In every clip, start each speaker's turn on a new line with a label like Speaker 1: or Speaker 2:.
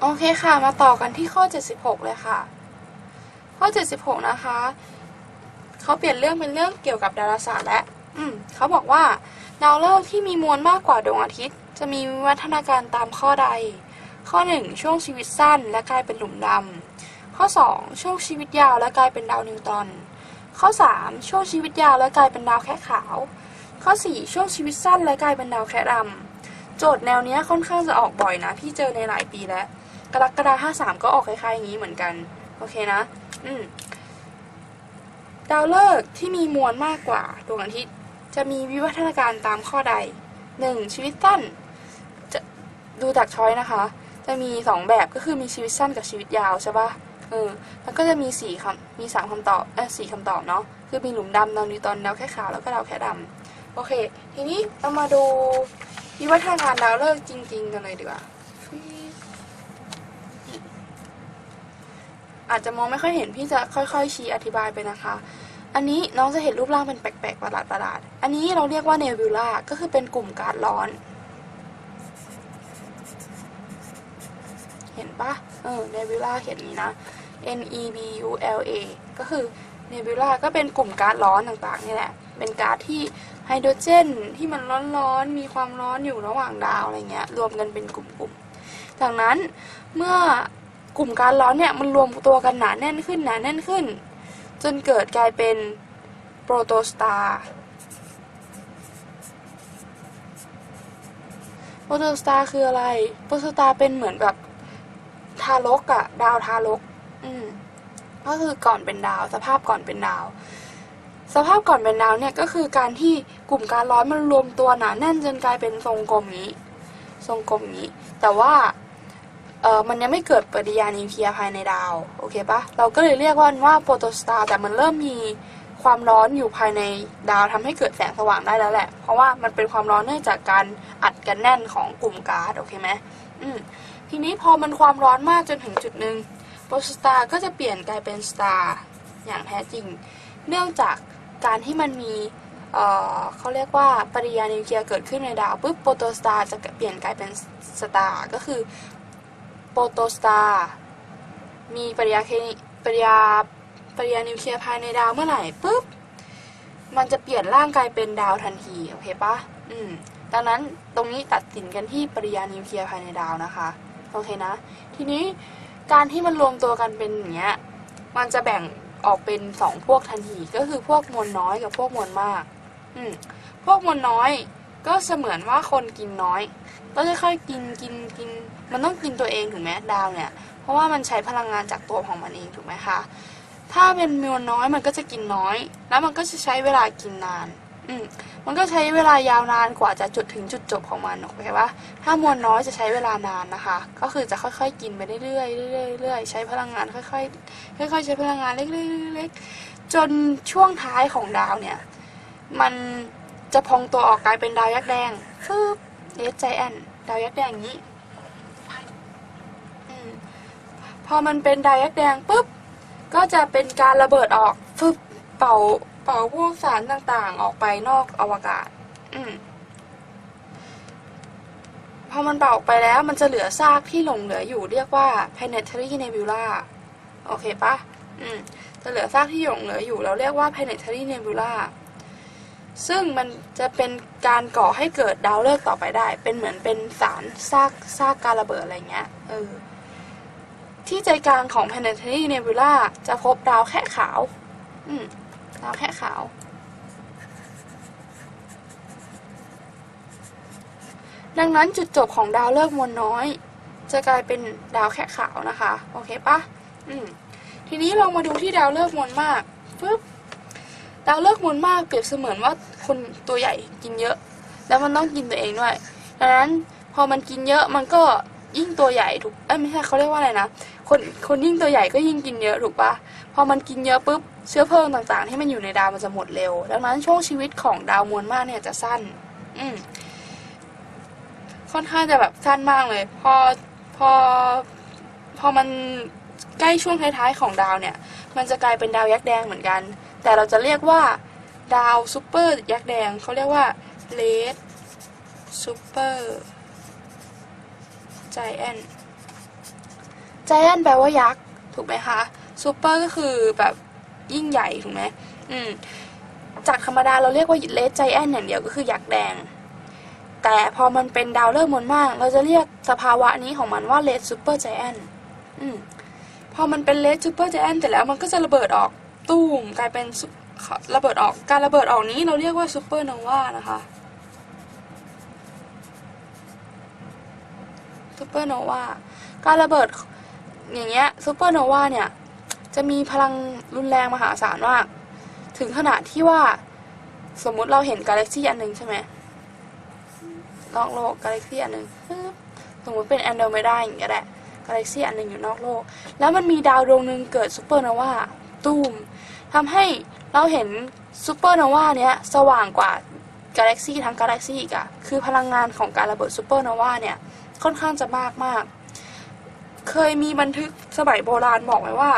Speaker 1: โอเคค่ะ มาต่อกันที่ข้อ 76 เลยค่ะ ข้อ 76 นะคะ เขาเปลี่ยนเรื่องเป็นเรื่องเกี่ยวกับดาราศาสตร์และ อืมเขาบอกว่าดาวฤกษ์ที่มีมวลมากกว่าดวงอาทิตย์ จะมีวิวัฒนาการตามข้อใด ข้อ 1 ช่วงชีวิตสั้นและกลายเป็นหลุมดำข้อ 2 ช่วงชีวิตยาวและกลายเป็นดาวนิวตัน ข้อ 3 ช่วงชีวิตยาวและกลายเป็นดาวแค่ขาว ข้อ 4 ช่วงชีวิตสั้นและกลายเป็นดาวแค่ดำโจทย์แนวเนี้ยค่อนข้างจะออกบ่อยนะ พี่เจอในหลายปีแล้ว กรกฎาห้าสามก็ออกคล้ายๆอย่างนี้เหมือนกัน โอเคนะ อืมดาวฤกษ์ที่มีมวลมากกว่าดวงอาทิตย์จะมีวิวัฒนาการตามข้อใด 1. ชีวิตสั้น จะดูจากช้อยนะคะ จะมีสองแบบก็คือมีชีวิตสั้นกับชีวิตยาวใช่ปะเออแล้วก็จะมีสี่คำมีสามคำตอบเออสี่คำตอบเนาะคือมีหลุมดำดาวนิวตันดาวแค่ขาวแล้วก็ดาวแค่ดำโอเค ทีนี้เรามาดูวิวัฒนาการดาวฤกษ์จริง ๆ กันเลยดีกว่า อาจจะมองไม่ค่อยเห็นพี่จะค่อยๆ ชี้อธิบายไปนะคะ อันนี้น้องจะเห็นรูปร่างเป็นแปลกๆประหลาดๆอันนี้เราเรียกว่าเนบิวลาก็คือเป็นกลุ่มก๊าซร้อน เห็นปะเออเนบิวลาเขียนอย่างนี้นะ N E B U L A ก็คือเนบิวลาก็เป็นกลุ่มก๊าซร้อนต่างๆ นี่แหละ เป็นก๊าซที่ไฮโดรเจนที่มันร้อนๆ มีความร้อนอยู่ระหว่างดาวอะไรเงี้ย รวมกันเป็นกลุ่มๆ จากนั้นเมื่อ กลุ่มกาซร้อนเนี่ยมันรวมตัวกันหนาแน่นขึ้นหนาแน่นขึ้น จนเกิดกลายเป็นโปรโตสตาร์โปรโตสตาร์คืออะไร โปรโตสตาร์เป็นเหมือนแบบทารกอะดาวทารก อืมก็คือก่อนเป็นดาว สภาพก่อนเป็นดาว สภาพก่อนเป็นดาวเนี่ยก็คือการที่กลุ่มกาซร้อนมันรวมตัวหนาแน่นจนกลายเป็นทรงกลมนี้ ทรงกลมนี้ แต่ว่า เออมันยังไม่เกิดปฏิกิริยานิวเคลียร์ภายในดาว โอเคปะเราก็เลยเรียกว่าว่าโปรโตสตาร์แต่มันเริ่มมีความร้อนอยู่ภายในดาวทำให้เกิดแสงสว่างได้แล้วแหละ เพราะว่ามันเป็นความร้อนเนื่องจากการอัดกันแน่นของกลุ่มก๊าซโอเคไหมอืมทีนี้พอมันความร้อนมากจนถึงจุดหนึ่งโปรโตสตาร์ก็จะเปลี่ยนกลายเป็นสตาร์อย่างแท้จริง เนื่องจากการที่มันมีเออเขาเรียกว่าปฏิกิริยานิวเคลียร์เกิดขึ้นในดาวปุ๊บโปรโตสตาร์จะเปลี่ยนกลายเป็นสตาร์ก็คือ ปรโตสตาร์มีปริยาเคมีปริยาปริยานิวเคลียร์ภายในดาวเมื่อไหร่ปุ๊บมันจะเปลี่ยนร่างกายเป็นดาวทันทีโอเคปะอืมดังนั้นตรงนี้ตัดสินกันที่ปริยานิวเคลียร์ภายในดาวนะคะโอเคนะ ทีนี้การที่มันรวมตัวกันเป็นอย่างเงี้ยมันจะแบ่งออกเป็นสองพวกทันทีก็คือพวกมวลน้อยกับพวกมวลมาก อืมพวกมวลน้อยก็เสมือนว่าคนกินน้อย ก็จะค่อยๆกินกินกิน มันต้องกินตัวเองถูกไหมดาวเนี่ย เพราะว่ามันใช้พลังงานจากตัวของมันเองถูกไหมคะ ถ้าเป็นมวลน้อยมันก็จะกินน้อย แล้วมันก็จะใช้เวลากินนาน อืมมันก็ใช้เวลายาวนานกว่าจะจุดถึงจุดจบของมันโอเคปะถ้ามวลน้อยจะใช้เวลานานนะคะ ก็คือจะค่อยๆกินไปเรื่อยๆเรื่อยๆเรื่อยๆใช้พลังงานค่อยๆค่อยๆใช้พลังงานเล็กๆๆๆจนช่วงท้ายของดาวเนี่ย มันจะพองตัวออกกลายเป็นดาวยักษ์แดงฟึบ เอสไจแอนดาวยักษ์แดงอย่างนี้ พอมันเป็นดาวยักษ์แดงปุ๊บ ก็จะเป็นการระเบิดออกฟึบเป่าเป่าพวกสารต่างๆ ออกไปนอกอวกาศ อืมพอมันเป่าออกไปแล้วมันจะเหลือซากที่หลงเหลืออยู่เรียกว่า planetary nebula โอเคปะอืมจะเหลือซากที่หลงเหลืออยู่เราเรียกว่า planetary nebula ซึ่งมันจะเป็นการก่อให้เกิดดาวฤกษ์ต่อไปได้ เป็นเหมือนเป็นสารซากซากการระเบิดอะไรเงี้ยเออที่ใจกลางของ planetary nebula จะพบดาวแค่ขาว อืมดาวแค่ขาว ดังนั้นจุดจบของดาวฤกษ์มวลน้อย จะกลายเป็นดาวแค่ขาวนะคะ โอเคปะอืมทีนี้ลองมาดูที่ดาวฤกษ์มวลมากปึ๊บ ดาวฤกษ์มวลมากเปรียบเสมือนว่าคนตัวใหญ่กินเยอะ แล้วมันต้องกินตัวเองด้วยดังนั้นพอมันกินเยอะมันก็ยิ่งตัวใหญ่ถูกเอ้ยไม่ใช่เขาเรียกว่าอะไรนะคนคนยิ่งตัวใหญ่ก็ยิ่งกินเยอะถูกปะพอมันกินเยอะปุ๊บเชื้อเพลิงต่างๆ ที่มันอยู่ในดาวมันจะหมดเร็ว ดังนั้นช่วงชีวิตของดาวมวลมากเนี่ยจะสั้น อืมค่อนข้างจะแบบสั้นมากเลย พอพอพอมันใกล้ช่วงท้ายๆของดาวเนี่ย มันจะกลายเป็นดาวยักษ์แดงเหมือนกัน แต่เราจะเรียกว่าดาวซูเปอร์ยักษ์แดงเขาเรียกว่าเลดซูเปอร์ไจแอน giant แปลว่ายักษ์ ถูกไหมคะ super ก็คือแบบยิ่งใหญ่ ถูกไหมอืม จากธรรมดาเราเรียกว่า red giant อย่างเดียวก็คือยักษ์แดง แต่พอมันเป็นดาวฤกษ์มวลมาก เราจะเรียกสภาวะนี้ของมันว่า red super giant อืม พอมันเป็น red super giant เสร็จแล้วมันก็จะระเบิดออก ตูมกลายเป็นระเบิดออกการระเบิดออกนี้เราเรียกว่า supernova นะคะ supernova การระเบิดอย่างเงี้ย supernova เนี่ย จะมีพลังรุนแรงมหาศาลมาก ถึงขนาดที่ว่าสมมุติเราเห็นกาแล็กซี่อันหนึ่งใช่ไหมนอกโลกกาแล็กซี่อันหนึ่งสมมติเป็นแอนโดเมดาอย่างเงี้ยแหละกาแล็กซี่อันหนึ่งอยู่นอกโลก แล้วมันมีดาวดวงหนึ่งเกิดซูเปอร์โนวาตูม ทำให้เราเห็นซูเปอร์โนวาเนี้ยสว่างกว่ากาแล็กซี่ทั้งกาแล็กซี่อีกอะคือพลังงานของการระเบิดซูเปอร์โนวาเนี่ยค่อนข้างจะมากมาก เคยมีบันทึกสมัยโบราณบอกไว้ว่า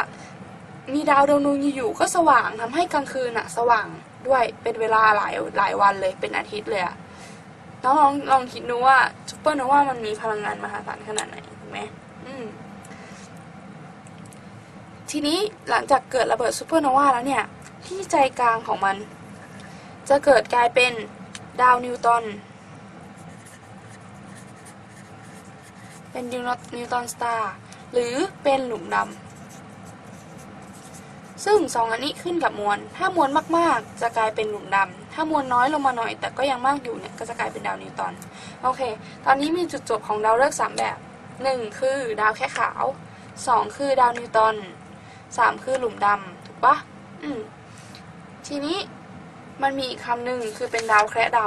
Speaker 1: มีดาวดวงนึงอยู่ๆก็สว่างทำให้กลางคืนอะสว่างด้วยเป็นเวลาหลายหลายวันเลยเป็นอาทิตย์เลยอะน้องลองลองคิดดูว่าซูเปอร์โนวามันมีพลังงานมหาศาลขนาดไหนถูกไหมอืม ทีนี้หลังจากเกิดระเบิดซูเปอร์โนวาแล้วเนี่ย ที่ใจกลางของมัน จะเกิดกลายเป็นดาวนิวตันเป็นนิวนิวตันสตาร์หรือเป็นหลุมดำซึ่งสองอันนี้ขึ้นกับมวล ถ้ามวลมากๆ จะกลายเป็นหลุมดำถ้ามวลน้อยลงมาหน่อย แต่ก็ยังมากอยู่เนี่ยก็จะกลายเป็นดาวนิวตันโอเค ตอนนี้มีจุดจบของดาวฤกษ์สามแบบหนึ่งคือดาวแค่ขาวสองคือดาวนิวตัน สามคือหลุมดำถูกปะอืมทีนี้มันมีอีกคำหนึ่งคือเป็นดาวแคระด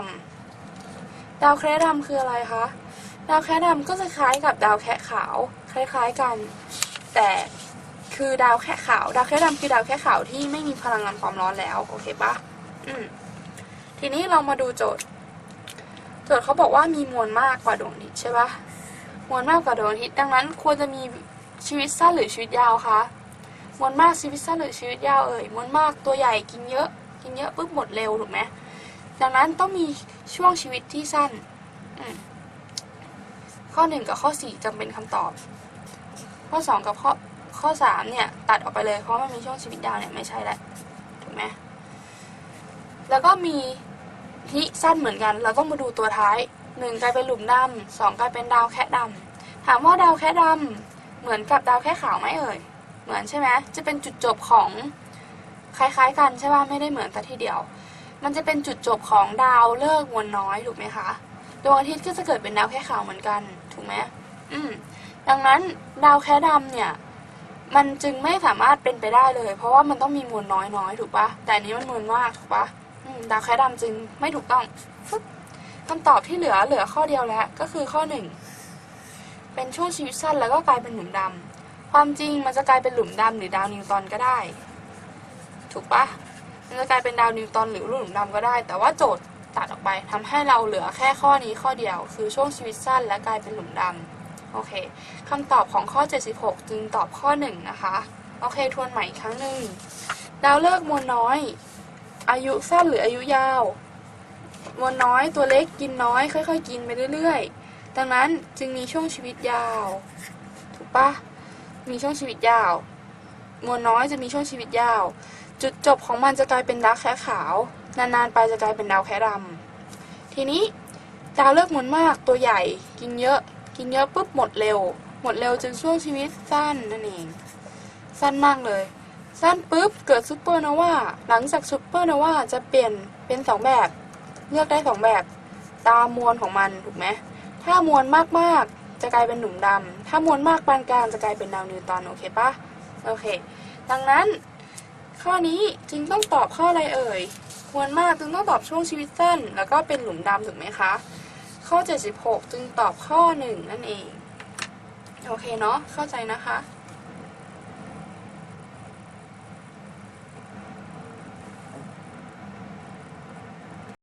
Speaker 1: ำดาวแคระดำคืออะไรคะ ดาวแคระดำก็จะคล้ายกับดาวแคะขาว คล้ายๆกัน แต่คือดาวแคะขาว ดาวแคระดำคือดาวแคะขาวที่ไม่มีพลังงานความร้อนแล้ว โอเคปะอืมทีนี้เรามาดูโจทย์ โจทย์เขาบอกว่ามีมวลมากกว่าดวงอาทิตย์ใช่ปะมวลมากกว่าดวงอาทิตย์ดังนั้นควรจะมีชีวิตสั้นหรือชีวิตยาวคะ มวลมากชีวิตสั้นหรือชีวิตยาวเอ่ยมวลมากตัวใหญ่กินเยอะ กินเยอะปุ๊บหมดเร็วถูกไหมดังนั้นต้องมีช่วงชีวิตที่สั้นข้อหนึ่งกับข้อสี่จำเป็นคำตอบ ข้อสองกับข้อข้อสามเนี่ย ตัดออกไปเลยเพราะมันมีช่วงชีวิตยาวเนี่ยไม่ใช่แล้วถูกไหมแล้วก็มีที่สั้นเหมือนกัน เราต้องมาดูตัวท้ายหนึ่งกลายเป็นหลุมดำสองกลายเป็นดาวแคะดำถามว่าดาวแคะดำเหมือนกับดาวแคะขาวไหมเอ่ย เหมือนใช่ไหมจะเป็นจุดจบของคล้าย ๆ กันใช่ป่ะไม่ได้เหมือนแต่ทีเดียว มันจะเป็นจุดจบของดาวเลิกมวลน้อยถูกไหมคะดวงอาทิตย์ก็จะเกิดเป็นดาวแค่ขาวเหมือนกันถูกไหมอืมดังนั้นดาวแค่ดำเนี่ยมันจึงไม่สามารถเป็นไปได้เลย เพราะว่ามันต้องมีมวลน้อยๆถูกปะแต่นี้มันมวลมากถูกปะดาวแค่ดำจึงไม่ถูกต้องฟึ๊บคำตอบที่เหลือเหลือข้อเดียวแล้วก็คือข้อหนึ่งเป็นช่วงชีวิตสั้นแล้วก็กลายเป็นหนุ่มดำ ความจริงมันจะกลายเป็นหลุมดำหรือดาวนิวตันก็ได้ ถูกปะมันจะกลายเป็นดาวนิวตันหรือหลุมดำก็ได้ แต่ว่าโจทย์ตัดออกไปทำให้เราเหลือแค่ข้อนี้ข้อเดียว คือช่วงชีวิตสั้นและกลายเป็นหลุมดำโอเคคำตอบของข้อ 76 จึงตอบข้อ 1 นะคะ โอเค ทวนใหม่อีกครั้งหนึ่งดาวเลิกมวลน้อย อายุสั้นหรืออายุยาวมวลน้อยตัวเล็กกินน้อย ค่อย ๆ กินไปเรื่อยๆ ดังนั้นจึงมีช่วงชีวิตยาว ถูกปะ มีช่วงชีวิตยาว มวลน้อยจะมีช่วงชีวิตยาว จุดจบของมันจะกลายเป็นดาวแค่ขาว นานๆไปจะกลายเป็นดาวแค่ดำทีนี้ดาวเลิกมวลมากตัวใหญ่ กินเยอะ กินเยอะปุ๊บหมดเร็ว หมดเร็วจึงช่วงชีวิตสั้นนั่นเอง สั้นมากเลย สั้นปุ๊บเกิดซูเปอร์โนวาหลังจากซูเปอร์โนวาจะเปลี่ยนเป็นสองแบบ เลือกได้สองแบบ ตามมวลของมันถูกไหมถ้ามวลมากๆจะกลายเป็นหนุ่มดำ ถ้ามวลมากปานกลางจะกลายเป็นดาวนิวตันโอเคปะโอเค ดังนั้น ข้อนี้จึงต้องตอบข้ออะไรเอ่ยมวลมากจึงต้องตอบช่วงชีวิตสั้น แล้วก็เป็นหลุมดำถูกไหมคะ ข้อ 76 จึงตอบข้อ 1 นั่นเอง โอเคเนาะเข้าใจนะคะ